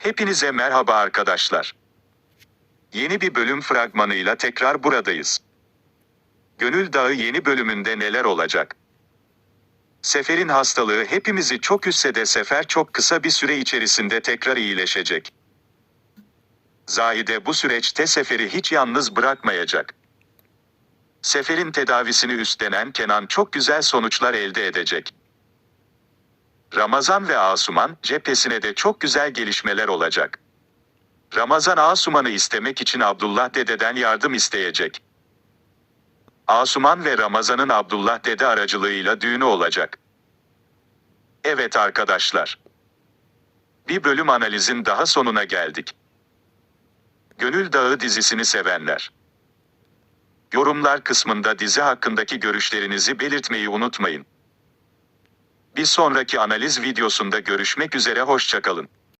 Hepinize merhaba arkadaşlar. Yeni bir bölüm fragmanıyla tekrar buradayız. Gönül Dağı yeni bölümünde neler olacak? Sefer'in hastalığı hepimizi çok üzse de Sefer çok kısa bir süre içerisinde tekrar iyileşecek. Zahide bu süreçte Sefer'i hiç yalnız bırakmayacak. Sefer'in tedavisini üstlenen Kenan çok güzel sonuçlar elde edecek. Ramazan ve Asuman cephesine de çok güzel gelişmeler olacak. Ramazan Asuman'ı istemek için Abdullah dededen yardım isteyecek. Asuman ve Ramazan'ın Abdullah dede aracılığıyla düğünü olacak. Evet arkadaşlar. Bir bölüm analizin daha sonuna geldik. Gönül Dağı dizisini sevenler. Yorumlar kısmında dizi hakkındaki görüşlerinizi belirtmeyi unutmayın. Bir sonraki analiz videosunda görüşmek üzere hoşçakalın.